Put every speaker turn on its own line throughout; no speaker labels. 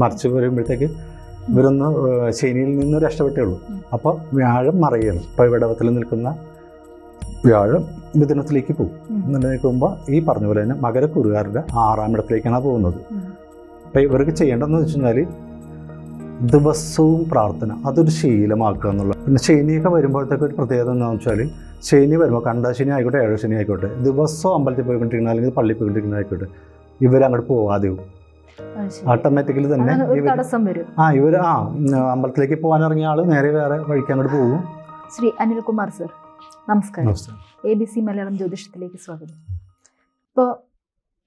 മറിച്ച് വരുമ്പോഴത്തേക്ക് ഇവരൊന്ന് ശനിയിൽ നിന്ന് രക്ഷപ്പെട്ടേ ഉള്ളൂ അപ്പോൾ വ്യാഴം മറയാണ് ഇപ്പോൾ വിടവത്തിൽ നിൽക്കുന്ന വ്യാഴം മിഥുനത്തിലേക്ക് പോകും. എന്നിട്ട് നിൽക്കുമ്പോൾ ഈ പറഞ്ഞ പോലെ തന്നെ മകരക്കുറുകാരുടെ ആറാം ഇടത്തിലേക്കാണ് പോകുന്നത്. അപ്പോൾ ഇവർക്ക് ചെയ്യേണ്ടതെന്ന് വെച്ച് കഴിഞ്ഞാൽ ദിവസവും പ്രാർത്ഥന അതൊരു ശീലമാക്കുക എന്നുള്ളത് പിന്നെ ശനിയൊക്കെ വരുമ്പോഴത്തേക്ക് ഒരു പ്രത്യേകത എന്താണെന്ന് വെച്ചാൽ ശനി വരുമ്പോൾ കണ്ട ശനി ആയിക്കോട്ടെ ഏഴ് ശനി ആയിക്കോട്ടെ ദിവസവും അമ്പലത്തിൽ പോയിക്കൊണ്ടിരിക്കുന്ന അല്ലെങ്കിൽ പള്ളിയിൽ പോയിക്കൊണ്ടിരിക്കുന്ന ആയിക്കോട്ടെ ഇവരങ്ങോട്ട് പോകാതെ
പോകും.
ഓട്ടോമാറ്റിക്കലി തന്നെ ആ ഇവർ ആ അമ്പലത്തിലേക്ക് പോകാൻ ഇറങ്ങിയ ആൾ നേരെ വേറെ വഴിക്കങ്ങോട്ട് പോകും.
ശ്രീ അനിൽകുമാർ സർ നമസ്കാരം. എ ബി സി മലയാളം ജ്യോതിഷത്തിലേക്ക് സ്വാഗതം. ഇപ്പോൾ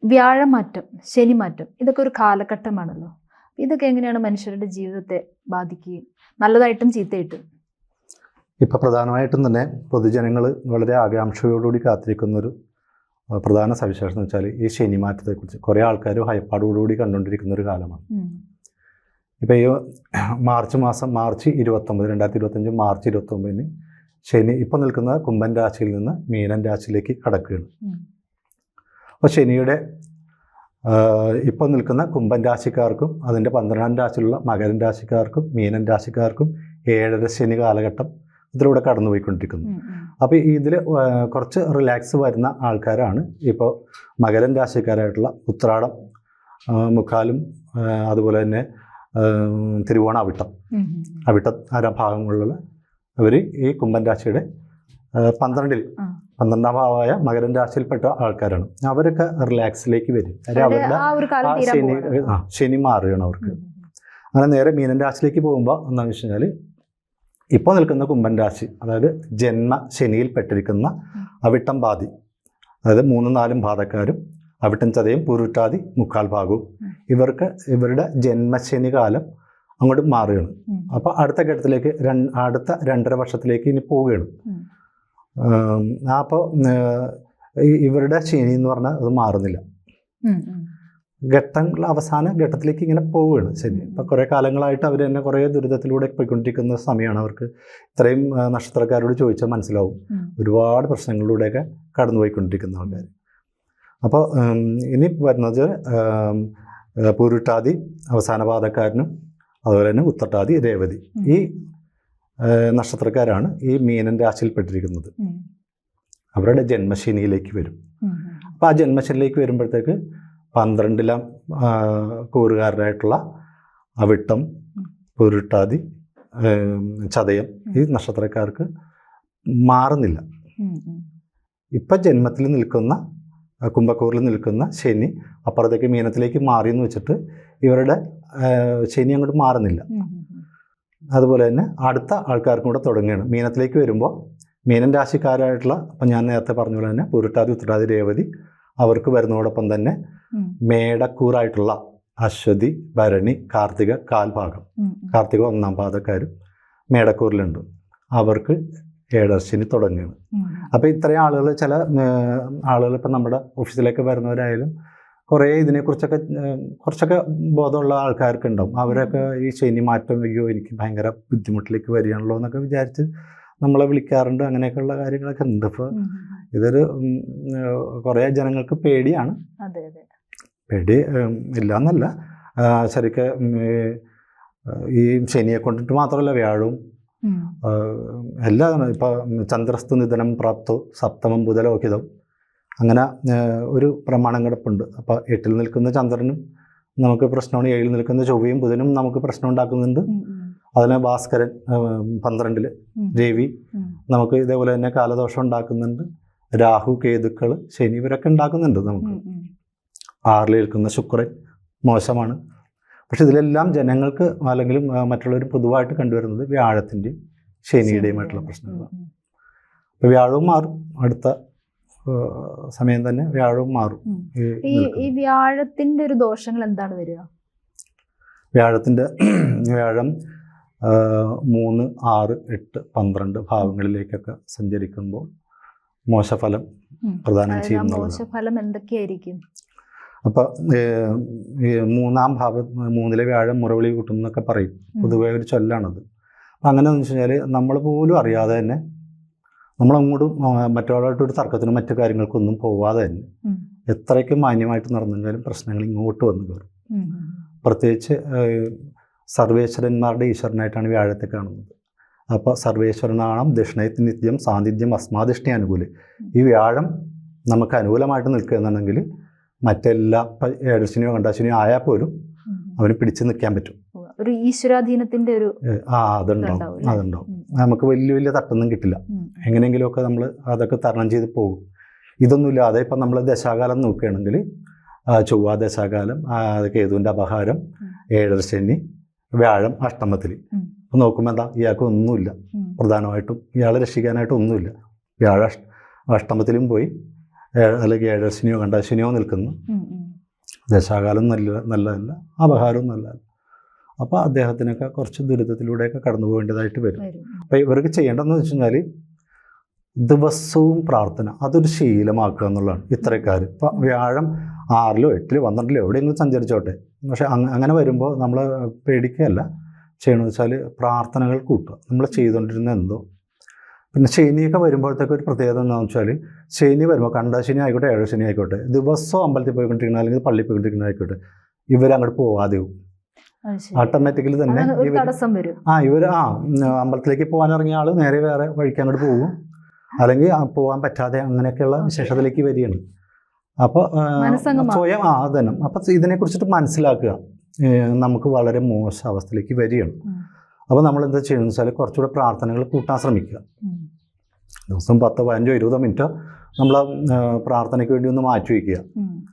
വ്യാഴമാറ്റം ശനിമാറ്റം ഇതൊക്കെ ഒരു കാലഘട്ടമാണല്ലോ. ഇതൊക്കെ എങ്ങനെയാണ് മനുഷ്യരുടെ ജീവിതത്തെ ബാധിക്കുകയും നല്ലതായിട്ടും ചീത്തയായിട്ടും?
ഇപ്പം പ്രധാനമായിട്ടും തന്നെ പൊതുജനങ്ങൾ വളരെ ആകാംക്ഷയോടുകൂടി കാത്തിരിക്കുന്നൊരു പ്രധാന സവിശേഷത എന്ന് വെച്ചാൽ ഈ ശനിമാറ്റത്തെക്കുറിച്ച് കുറേ ആൾക്കാർ ഹൈപ്പാടോടുകൂടി കണ്ടുകൊണ്ടിരിക്കുന്ന ഒരു കാലമാണ്. ഇപ്പോൾ ഈ മാർച്ച് മാസം മാർച്ച് ഇരുപത്തൊമ്പത് രണ്ടായിരത്തി ഇരുപത്തഞ്ച് മാർച്ച് ഇരുപത്തൊമ്പതിന് ശനി ഇപ്പോൾ നിൽക്കുന്ന കുംഭൻ രാശിയിൽ നിന്ന് മീനൻ രാശിയിലേക്ക് കടക്കുകയാണ്. അപ്പോൾ ശനിയുടെ ഇപ്പോൾ നിൽക്കുന്ന കുംഭൻ രാശിക്കാർക്കും അതിന്റെ പന്ത്രണ്ടാം രാശിയിലുള്ള മകരൻ രാശിക്കാർക്കും മീനൻ രാശിക്കാർക്കും ഏഴര ശനി കാലഘട്ടം ഇതിലൂടെ കടന്നുപോയിക്കൊണ്ടിരിക്കുന്നു. അപ്പോൾ ഇതിൽ കുറച്ച് റിലാക്സ് വരുന്ന ആൾക്കാരാണ് ഇപ്പോൾ മകരൻ രാശിക്കാരായിട്ടുള്ള ഉത്രാടം മുക്കാലും അതുപോലെ തന്നെ തിരുവോണ അവിട്ടം. അവിട്ട ആ ഭാഗങ്ങളിലുള്ള അവർ ഈ കുംഭൻ രാശിയുടെ പന്ത്രണ്ടിൽ. പന്ത്രണ്ടാം ഭാവമായ മകരൻ രാശിയിൽപ്പെട്ട ആൾക്കാരാണ് അവരൊക്കെ റിലാക്സിലേക്ക് വരും
അവരുടെ ആ
ശനി ആ ശനി മാറുകയാണ് അവർക്ക്. അങ്ങനെ നേരെ മീനൻ രാശിയിലേക്ക് പോകുമ്പോൾ എന്താണെന്ന് വെച്ച് കഴിഞ്ഞാൽ ഇപ്പോൾ നിൽക്കുന്ന കുംഭൻ രാശി അതായത് ജന്മ ശനിയിൽപ്പെട്ടിരിക്കുന്ന അവിട്ടം ബാധി അതായത് മൂന്നും നാലും ബാധക്കാരും അവിട്ടം ചതയും പുരുട്ടാതി മുക്കാൽ ഭാഗവും. ഇവർക്ക് ഇവരുടെ ജന്മശനി കാലം അങ്ങോട്ട് മാറുകയാണ്. അപ്പോൾ അടുത്ത ഘട്ടത്തിലേക്ക് അടുത്ത രണ്ടര വർഷത്തിലേക്ക് ഇനി പോവുകയാണ്. അപ്പോൾ ഇവരുടെ ശനി എന്ന് പറഞ്ഞാൽ അത് മാറുന്നില്ല. ഘട്ടങ്ങൾ അവസാന ഘട്ടത്തിലേക്ക് ഇങ്ങനെ പോവുകയാണ് ശരി ഇപ്പം കുറേ കാലങ്ങളായിട്ട് അവർ തന്നെ കുറേ ദുരിതത്തിലൂടെ പോയിക്കൊണ്ടിരിക്കുന്ന സമയമാണ് അവർക്ക് ഇത്രയും നക്ഷത്രക്കാരോട് ചോദിച്ചാൽ മനസ്സിലാവും. ഒരുപാട് പ്രശ്നങ്ങളിലൂടെയൊക്കെ കടന്നുപോയിക്കൊണ്ടിരിക്കുന്ന ആൾക്കാർ അപ്പോൾ ഇനി വരുന്നത് പൂരുട്ടാതി അവസാന പാദക്കാരനും അതുപോലെ തന്നെ ഉത്തട്ടാതി രേവതി. ഈ നക്ഷത്രക്കാരാണ് ഈ മീനൻ രാശിയിൽപ്പെട്ടിരിക്കുന്നത്. അവരുടെ ജന്മശനിയിലേക്ക് വരും. അപ്പോൾ ആ ജന്മശനിലേക്ക് വരുമ്പോഴത്തേക്ക് പന്ത്രണ്ടിലാം കൂറുകാരനായിട്ടുള്ള അവിട്ടം. പൊരുട്ടാതി ചതയം ഈ നക്ഷത്രക്കാർക്ക് മാറുന്നില്ല. ഇപ്പം ജന്മത്തിൽ നിൽക്കുന്ന കുംഭക്കൂറിൽ നിൽക്കുന്ന ശനി അപ്പുറത്തേക്ക് മീനത്തിലേക്ക് മാറി എന്ന് വെച്ചിട്ട് ഇവരുടെ ശനി അങ്ങോട്ട് മാറുന്നില്ല. അതുപോലെ തന്നെ അടുത്ത ആൾക്കാർക്കും കൂടെ തുടങ്ങുകയാണ് മീനത്തിലേക്ക് വരുമ്പോൾ മീനൻ രാശിക്കാരായിട്ടുള്ള ഇപ്പം ഞാൻ നേരത്തെ പറഞ്ഞ പോലെ തന്നെ പുരുട്ടാതി ഉത്തരാതി രേവതി അവർക്ക് വരുന്നതോടൊപ്പം തന്നെ മേടക്കൂറായിട്ടുള്ള അശ്വതി ഭരണി കാർത്തിക കാൽഭാഗം. കാർത്തിക ഒന്നാം പാദക്കാരും മേടക്കൂറിലുണ്ട്. അവർക്ക് ഏഴർശിനി തുടങ്ങുകയാണ്. അപ്പോൾ ഇത്രയും ആളുകൾ ചില ആളുകൾ ഇപ്പം നമ്മുടെ ഓഫീസിലേക്ക് വരുന്നവരായാലും കുറേ ഇതിനെക്കുറിച്ചൊക്കെ കുറച്ചൊക്കെ ബോധമുള്ള ആൾക്കാർക്ക് ഉണ്ടാവും. അവരൊക്കെ ഈ ശനി മാറ്റം അയ്യോ എനിക്ക് ഭയങ്കര ബുദ്ധിമുട്ടിലേക്ക് വരികയാണല്ലോ എന്നൊക്കെ വിചാരിച്ച് നമ്മളെ വിളിക്കാറുണ്ട് അങ്ങനെയൊക്കെയുള്ള കാര്യങ്ങളൊക്കെ ഉണ്ട്. ഇപ്പോൾ. ഇതൊരു കുറേ ജനങ്ങൾക്ക് പേടിയാണ്. പേടി ഉം, ഇല്ല എന്നല്ല ശരിക്ക് ഈ ശനിയെ കൊണ്ടിട്ട് മാത്രമല്ല വ്യാഴവും എല്ലാ ഇപ്പോൾ ചന്ദ്രസ്തു നിധനം പ്രാപ്തു സപ്തമം ബുധലോഹിതം അങ്ങനെ ഒരു പ്രമാണം കിടപ്പുണ്ട്. അപ്പോൾ എട്ടിൽ നിൽക്കുന്ന ചന്ദ്രനും നമുക്ക് പ്രശ്നമാണ് ഏഴിൽ നിൽക്കുന്ന ചൊവ്വയും ബുധനും നമുക്ക് പ്രശ്നം ഉണ്ടാക്കുന്നുണ്ട്. അതിന് ഭാസ്കരൻ പന്ത്രണ്ടിൽ രവി നമുക്ക് ഇതേപോലെ തന്നെ കാലദോഷം ഉണ്ടാക്കുന്നുണ്ട്. രാഹു കേതുക്കൾ ശനി ഇവരൊക്കെ ഉണ്ടാക്കുന്നുണ്ട് നമുക്ക്. ആറിലേൽക്കുന്ന. ശുക്രൻ മോശമാണ്. പക്ഷെ ഇതിലെല്ലാം ജനങ്ങൾക്ക് അല്ലെങ്കിൽ മറ്റുള്ളവർ പൊതുവായിട്ട് കണ്ടുവരുന്നത് വ്യാഴത്തിന്റെയും ശനിയുടെയുമായിട്ടുള്ള. പ്രശ്നങ്ങളാണ്. അപ്പോൾ വ്യാഴവും മാറും. അടുത്ത സമയം തന്നെ വ്യാഴവും മാറും. ഈ
വ്യാഴത്തിന്റെ ഒരു ദോഷങ്ങൾ എന്താണ് വരിക?
വ്യാഴത്തിന്റെ വ്യാഴം മൂന്ന് ആറ് എട്ട് പന്ത്രണ്ട് ഭാവങ്ങളിലേക്കൊക്കെ സഞ്ചരിക്കുമ്പോൾ മോശഫലം. പ്രദാനം ചെയ്യുന്നുള്ളതാണ്
മോശഫലം എന്തൊക്കെയായിരിക്കും
അപ്പോൾ മൂന്നാം ഭാവം മൂന്നിലെ വ്യാഴം മുറവിളി കൂട്ടും എന്നൊക്കെ പറയും. പൊതുവേ ഒരു ചൊല്ലാണത് അപ്പം അങ്ങനെ എന്ന് വെച്ച് കഴിഞ്ഞാൽ നമ്മൾ പോലും അറിയാതെ തന്നെ നമ്മളങ്ങോട്ടും മറ്റൊരാളായിട്ട് ഒരു തർക്കത്തിനും മറ്റു കാര്യങ്ങൾക്കൊന്നും പോവാതെ തന്നെ. എത്രയ്ക്ക് മാന്യമായിട്ട് നടന്നിരുന്നാലും പ്രശ്നങ്ങൾ ഇങ്ങോട്ട് വന്നു കയറും. പ്രത്യേകിച്ച് സർവേശ്വരന്മാരുടെ ഈശ്വരനായിട്ടാണ് വ്യാഴത്തെ കാണുന്നത്. അപ്പോൾ സർവേശ്വരനാണം ദക്ഷിണയത്തിൽ നിത്യം സാന്നിധ്യം അസ്മാദിഷ്ണി അനുകൂല. ഈ വ്യാഴം നമുക്ക് അനുകൂലമായിട്ട് നിൽക്കുകയെന്നുണ്ടെങ്കിൽ മറ്റെല്ലാ ഏഴശനിയോ കണ്ടാശനിയോ ആയാൽ പോലും. അവന് പിടിച്ച് നിൽക്കാൻ പറ്റും.
ഒരു ഈശ്വരാധീനത്തിന്റെ ഒരു
ആ അതുണ്ടാവും. അതുണ്ടാവും. നമുക്ക് വലിയ വലിയ തട്ടൊന്നും കിട്ടില്ല. എങ്ങനെയെങ്കിലുമൊക്കെ നമ്മൾ അതൊക്കെ തരണം ചെയ്ത് പോകും. ഇതൊന്നുമില്ലാതെ ഇപ്പം നമ്മൾ ദശാകാലം നോക്കുകയാണെങ്കിൽ ചൊവ്വാ ദശാകാലം അതൊക്കെ കേതുവിന്റെ അപഹാരം. ഏഴര ശനി വ്യാഴം അഷ്ടമത്തിൽ.
അപ്പോൾ
അപ്പം നോക്കുമ്പോൾ എന്താ? ഇയാൾക്ക് ഒന്നുമില്ല. പ്രധാനമായിട്ടും ഇയാളെ രക്ഷിക്കാനായിട്ട് ഒന്നുമില്ല. വ്യാഴ അഷ്ട- അഷ്ടമത്തിലും പോയി അല്ലെങ്കിൽ ഏഴര ശനിയോ കണ്ടാശനിയോ നിൽക്കുന്നു. ദശാകാലം നല്ല നല്ലതല്ല അപഹാരവും നല്ലതല്ല. അപ്പോൾ അദ്ദേഹത്തിനൊക്കെ കുറച്ച് ദുരിതത്തിലൂടെയൊക്കെ കടന്നു പോകേണ്ടതായിട്ട് വരും.
വരും.
അപ്പോൾ ഇവർക്ക് ചെയ്യേണ്ടതെന്ന് വെച്ച് കഴിഞ്ഞാൽ ദിവസവും പ്രാർത്ഥന അതൊരു ശീലമാക്കുക എന്നുള്ളതാണ് ഇത്രക്കാർ ഇപ്പം വ്യാഴം ആറിലോ എട്ടിലോ പന്ത്രണ്ടിലോ എവിടെയെങ്കിലും സഞ്ചരിച്ചോട്ടെ. പക്ഷെ അങ്ങനെ വരുമ്പോൾ നമ്മൾ പേടിക്കുകയല്ല. ചെയ്യണമെന്ന് വെച്ചാൽ പ്രാർത്ഥനകൾ കൂട്ടുക. നമ്മൾ ചെയ്തുകൊണ്ടിരുന്ന എന്തോ. പിന്നെ ശനിയൊക്കെ വരുമ്പോഴത്തേക്ക് ഒരു പ്രത്യേകത എന്താണെന്ന് വെച്ചാൽ ശനി വരുമ്പോൾ കണ്ട ശനി ആയിക്കോട്ടെ ഏഴ് ശനി ആയിക്കോട്ടെ ദിവസവും അമ്പലത്തിൽ പോയിക്കൊണ്ടിരിക്കുന്ന അല്ലെങ്കിൽ പള്ളിയിൽ പോയിക്കൊണ്ടിരിക്കുന്ന ആയിക്കോട്ടെ ഇവരങ്ങോട്ട് പോവാതെ. ഓട്ടോമാറ്റിക്കലി തന്നെ ഇവർ ആ ഇവർ ആ അമ്പലത്തിലേക്ക് പോകാൻ ഇറങ്ങിയ ആൾ നേരെ വേറെ വഴിക്ക് അങ്ങോട്ട് പോകും അല്ലെങ്കിൽ പോകാൻ പറ്റാതെ അങ്ങനെയൊക്കെയുള്ള. വിശേഷത്തിലേക്ക് വരികയാണ്. അപ്പോൾ. സ്വയം ആദനം അപ്പൊ അപ്പം ഇതിനെക്കുറിച്ചിട്ട് മനസ്സിലാക്കുക. നമുക്ക് വളരെ മോശ അവസ്ഥയിലേക്ക് വരികയാണ്.
അപ്പൊ
അപ്പോൾ നമ്മൾ എന്താ ചെയ്യുന്നത് വെച്ചാൽ കുറച്ചുകൂടെ പ്രാർത്ഥനകൾ കൂട്ടാൻ ശ്രമിക്കുക. ദിവസം പത്തോ പതിനഞ്ചോ ഇരുപതോ മിനിറ്റോ നമ്മൾ പ്രാർത്ഥനയ്ക്ക് വേണ്ടി ഒന്ന് മാറ്റി വയ്ക്കുക.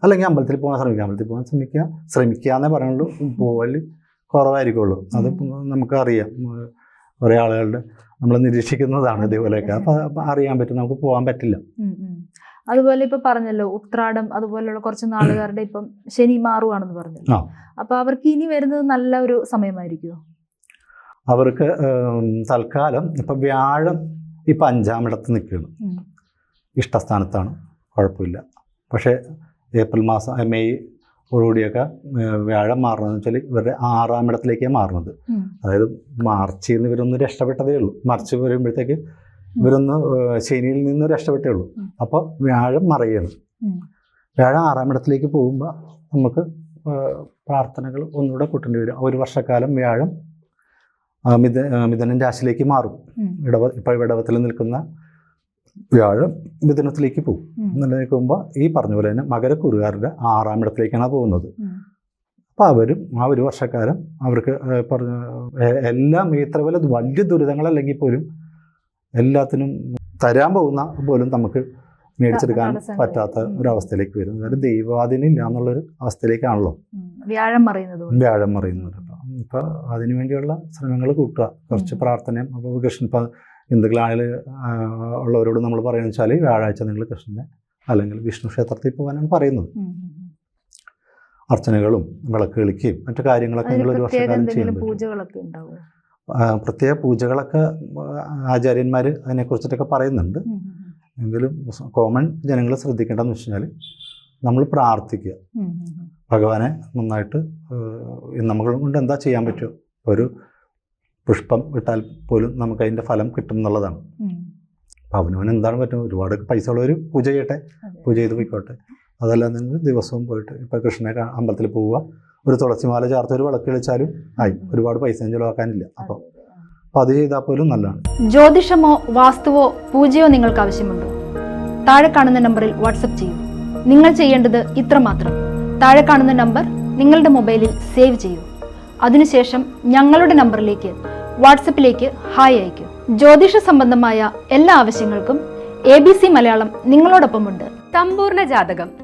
അല്ലെങ്കിൽ അമ്പലത്തിൽ പോകാൻ ശ്രമിക്കുക. അമ്പലത്തിൽ പോകാൻ ശ്രമിക്കുക. ശ്രമിക്കുക എന്നേ പറയുള്ളൂ പോകൽ കുറവായിരിക്കുള്ളൂ അത് നമുക്കറിയാം. കുറേ ആളുകളുടെ നമ്മൾ നിരീക്ഷിക്കുന്നതാണ് ഇതേപോലെയൊക്കെ. അപ്പോൾ അറിയാൻ പറ്റും. നമുക്ക് പോകാൻ പറ്റില്ല.
അതുപോലെ ഇപ്പൊ പറഞ്ഞല്ലോ ഉത്രാടം അതുപോലെയുള്ള കുറച്ച് നാളുകാരുടെ ഇപ്പം ശനി മാറുവാണെന്ന്
പറഞ്ഞു.
അപ്പൊ അവർക്ക് ഇനി വരുന്നത് നല്ല ഒരു സമയമായിരിക്കുമോ
അവർക്ക് തൽക്കാലം ഇപ്പം വ്യാഴം ഇപ്പം അഞ്ചാമിടത്ത് നിൽക്കുകയാണ്. ഇഷ്ടസ്ഥാനത്താണ്. കുഴപ്പമില്ല. പക്ഷേ ഏപ്രിൽ മാസം മെയ് ഓടുകൂടിയൊക്കെ വ്യാഴം മാറുന്നതെന്ന് വെച്ചാൽ ഇവരുടെ ആറാം ഇടത്തിലേക്കാണ് മാറുന്നത് അതായത് മാർച്ചിൽ നിന്ന് ഇവരൊന്ന് രക്ഷപ്പെട്ടതേ ഉള്ളൂ. മാർച്ച് വരുമ്പോഴത്തേക്ക് ഇവരൊന്ന് ശനിയിൽ നിന്ന് രക്ഷപ്പെട്ടേ ഉള്ളൂ. അപ്പോൾ വ്യാഴം മറയാണ്. വ്യാഴം ആറാം ഇടത്തിലേക്ക് പോകുമ്പോൾ നമുക്ക് പ്രാർത്ഥനകൾ ഒന്നുകൂടെ കൂട്ടേണ്ടി വരും. ഒരു വർഷക്കാലം വ്യാഴം മിഥ മിഥുനൻ രാശിയിലേക്ക് മാറും. ഇടവ ഇപ്പോൾ ഇടവത്തിൽ നിൽക്കുന്ന വ്യാഴം മിഥുനത്തിലേക്ക് പോകും.
എന്നുള്ള
എന്നിട്ട് പോകുമ്പോൾ ഈ പറഞ്ഞ പോലെ തന്നെ മകരക്കുറുകാരുടെ ആറാം ഇടത്തിലേക്കാണ് പോകുന്നത്. അപ്പോൾ അവരും ആ ഒരു വർഷക്കാലം അവർക്ക് പറഞ്ഞ എല്ലാം ഇത്ര പോലെ വലിയ ദുരിതങ്ങളല്ലെങ്കിൽ പോലും എല്ലാത്തിനും തരാൻ പോകുന്ന പോലും നമുക്ക് മേടിച്ചെടുക്കാൻ പറ്റാത്ത. ഒരു അവസ്ഥയിലേക്ക് വരും അതായത് ദൈവാധീനം ഇല്ല എന്നുള്ളൊരു അവസ്ഥയിലേക്കാണല്ലോ.
വ്യാഴം മറയുന്നത്
വ്യാഴം മറിയുന്നത്. അപ്പോൾ അതിനുവേണ്ടിയുള്ള ശ്രമങ്ങൾ കൂട്ടുക. കുറച്ച്. പ്രാർത്ഥനയും അപ്പോൾ കൃഷ്ണൻ ഇപ്പം ഹിന്ദുക്കളാണെങ്കിൽ ഉള്ളവരോട് നമ്മൾ പറയുന്നത് വെച്ചാൽ വ്യാഴാഴ്ച നിങ്ങൾ കൃഷ്ണനെ അല്ലെങ്കിൽ വിഷ്ണു ക്ഷേത്രത്തിൽ പോകാനാണ് പറയുന്നത്. അർച്ചനകളും വിളക്ക് കളിക്കുകയും മറ്റു കാര്യങ്ങളൊക്കെ നിങ്ങൾ ഒരു
വർഷം
വർഷക്കാലം ചെയ്യുന്നുണ്ട്
പൂജകളൊക്കെ ഉണ്ടാവും?
പ്രത്യേക പൂജകളൊക്കെ ആചാര്യന്മാർ അതിനെക്കുറിച്ചിട്ടൊക്കെ പറയുന്നുണ്ട്
ഉം. ഉം.
എങ്കിലും കോമൺ ജനങ്ങൾ ശ്രദ്ധിക്കേണ്ടതെന്ന് വെച്ച് കഴിഞ്ഞാൽ നമ്മൾ പ്രാർത്ഥിക്കുക. ഭഗവാനെ നന്നായിട്ട് നമ്മൾ കൊണ്ട് എന്താ ചെയ്യാൻ പറ്റുമോ ഒരു പുഷ്പം ഇട്ടാൽ പോലും നമുക്ക് അതിന്റെ ഫലം കിട്ടും എന്നുള്ളതാണ്. അപ്പോൾ അവനവന് എന്താണ് പറ്റും ഒരുപാട് പൈസ ഉള്ളവർ പൂജ ചെയ്യട്ടെ. പൂജ ചെയ്ത് പോയിക്കോട്ടെ അതല്ല നിങ്ങൾ ദിവസവും പോയിട്ട് ഇപ്പോൾ കൃഷ്ണനെ അമ്പലത്തിൽ പോവുക ഒരു തുളസിമാല ചേർത്ത് ഒരു വിളക്ക് കളിച്ചാലും ആയി. ഒരുപാട് പൈസ ചിലവാക്കാനില്ല. അപ്പോൾ
അത്
ചെയ്താൽ പോലും നല്ലതാണ്.
ജ്യോതിഷമോ വാസ്തുവോ പൂജയോ നിങ്ങൾക്ക് ആവശ്യമുണ്ടോ? താഴെ കാണുന്ന നമ്പറിൽ വാട്സപ്പ് ചെയ്യൂ. നിങ്ങൾ ചെയ്യേണ്ടത് ഇത്രമാത്രം താഴെ കാണുന്ന നമ്പർ നിങ്ങളുടെ മൊബൈലിൽ സേവ് ചെയ്യൂ. അതിനുശേഷം ഞങ്ങളുടെ നമ്പറിലേക്ക് വാട്സപ്പിലേക്ക് ഹായ് അയക്കൂ ജ്യോതിഷ സംബന്ധമായ എല്ലാ ആവശ്യങ്ങൾക്കും എ ബി സി മലയാളം നിങ്ങളോടൊപ്പമുണ്ട്.
സമ്പൂർണ ജാതകം.